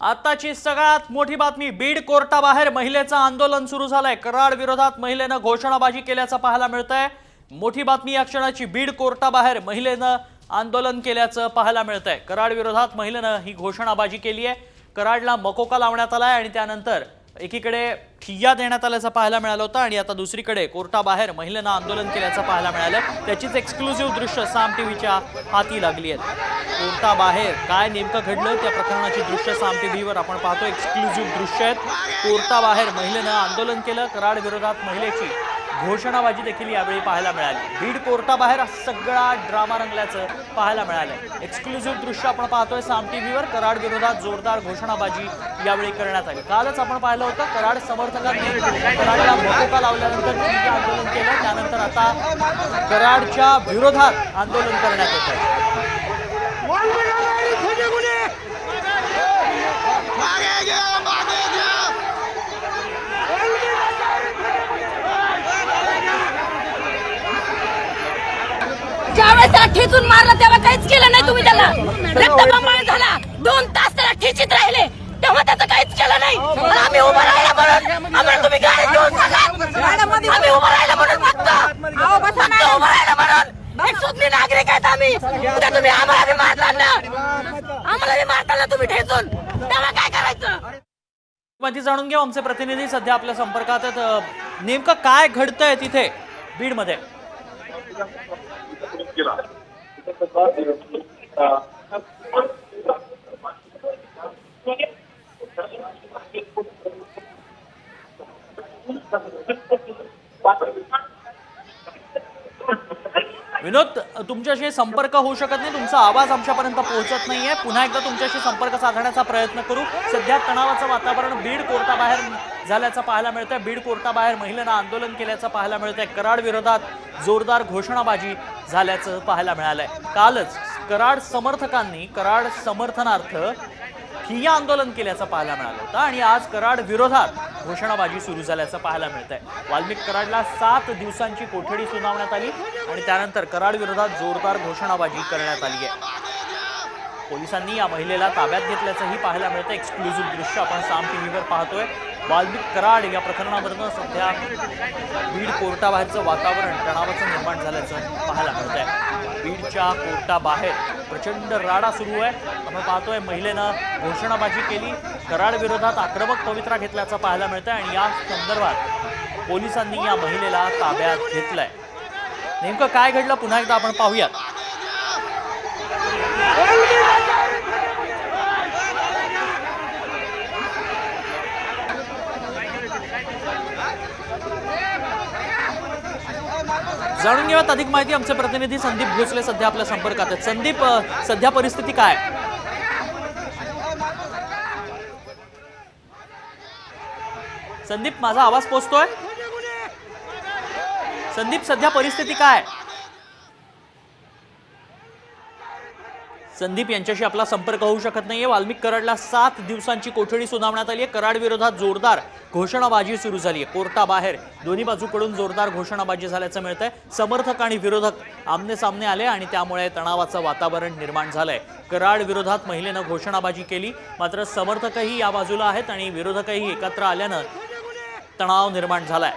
आताची सगळ्यात मोठी बातमी बीड कोर्टाबाहेर महिलेचं आंदोलन सुरू झालंय. कराड विरोधात महिलेनं घोषणाबाजी केल्याचं पाहायला मिळतंय. मोठी बातमी या क्षणाची बीड कोर्टाबाहेर महिलेनं आंदोलन केल्याचं पाहायला मिळतंय. कराड विरोधात महिलेनं ही घोषणाबाजी केली आहे. कराडला मकोका लावण्यात आलाय आणि त्यानंतर एकीकडे ठिय्या देण्यात आल्याचं पाहायला मिळालं होतं आणि आता दुसरीकडे कोर्टाबाहेर महिलेनं आंदोलन केल्याचं पाहायला मिळालं. त्याचीच एक्सक्लुझिव्ह दृश्य साम टीव्हीच्या हाती लागली आहेत कोर्टाबाहेर काय नेमकं घडलं? त्या प्रकरणाची दृश्य साम टीव्हीवर आपण पाहतो एक्सक्लुझिव्ह दृश्य आहेत. कोर्टाबाहेर महिलेनं आंदोलन केलं. कराड विरोधात महिलेची घोषणाबाजी देखील यावेळी पाहायला मिळाली. बीड कोर्टाबाहेर सगळा ड्रामा रंगल्याचं पाहायला मिळालं एक्सक्लुझिव्ह दृश्य आपण पाहतोय साम टीव्हीवर कराड विरोधात जोरदार घोषणाबाजी यावेळी करण्यात आली. कालच आपण पाहिलं होतं कराड समर्थकांनी कराडला मकोका लावल्यानंतर आंदोलन केलं. त्यानंतर आता कराडच्या विरोधात आंदोलन करण्यात येत ज्यावेळेस त्याला ठेचून मारलं तेव्हा काहीच केलं नाही तुम्ही त्याला. रक्तबंबाळ झाला. दोन तास आहेत आम्ही उद्या तुम्ही आम्हाला बी मारताना आम्हाला बी मारताना तुम्ही ठेचून. तेव्हा काय करायचं? माहिती जाणून घेऊ आमचे प्रतिनिधी सध्या आपल्या संपर्कात आहेत. अ, नेमकं काय घडतंय तिथे बीडमध्ये? विनोद तुमच्याशी संपर्क होऊ शकत नाही. तुमचा आवाज आमच्यापर्यंत पोहोचत नाहीये. पुन्हा एकदा तुमच्याशी संपर्क साधण्याचा प्रयत्न करू. सध्या तणावाचं वातावरण बीड कोर्टाबाहेर झाल्याचं पाहायला मिळतंय. बीड कोर्टाबाहेर महिलेनं आंदोलन केल्याचं पाहायला मिळतंय. कराड विरोधात जोरदार घोषणाबाजी झाल्याचं पाहायला मिळालंय. कालच कराड समर्थकांनी कराड समर्थनार्थ ठिय्या आंदोलन केल्याचं पाहायला मिळालं होतं. आणि आज कराड विरोधात घोषणाबाजी सुरू झाल्याचं पाहायला मिळत आहे वाल्मिक कराडला सात दिवसांची कोठडी सुनावण्यात आली आणि त्यानंतर कराड विरोधात जोरदार घोषणाबाजी करण्यात आली आहे. पोलिसांनी या महिलेला ताब्यात घेतल्याचंही पाहायला मिळतं एक्सक्लुझिव्ह दृश्य आपण साम टीव्हीवर पाहतोय. वाल्मिक कराड या प्रकरणावरनं सध्या बीड कोर्टाबाहेरचं वातावरण तणावाचं निर्माण झाल्याचं पाहायला मिळत आहे बीडच्या कोर्टाबाहेर प्रचंड राडा सुरू आहे. आपण पाहतोय महिलेनं घोषणाबाजी केली. कराड विरोधात आक्रमक पवित्रा घेतल्याचं पाहायला मिळतं आणि या संदर्भात पोलिसांनी या महिलेला ताब्यात घेतलंय. नेमकं काय घडलं पुन्हा एकदा आपण पाहूयात. जाणून घेऊयात. अधिक माहिती आमचे प्रतिनिधी संदीप भोसले सध्या आपल्या संपर्कात आहेत. संदीप सध्या परिस्थिती काय? संदीप माझा आवाज पोचतोय? संदीप सध्या परिस्थिती काय? संदीप यांच्याशी आपला संपर्क होऊ शकत नाहीये. वाल्मिक कराडला सात दिवसांची कोठडी सुनावण्यात आली आहे कराड विरोधात जोरदार घोषणाबाजी सुरू झाली आहे कोर्टाबाहेर दोन्ही बाजूकडून जोरदार घोषणाबाजी झाल्याचं मिळत आहे समर्थक आणि विरोधक आमने सामने आले आणि त्यामुळे तणावाचं वातावरण निर्माण झालंय. कराड विरोधात महिलेनं घोषणाबाजी केली. मात्र समर्थकही या बाजूला आहेत आणि विरोधकही एकत्र आल्यानं तणाव निर्माण झालाय.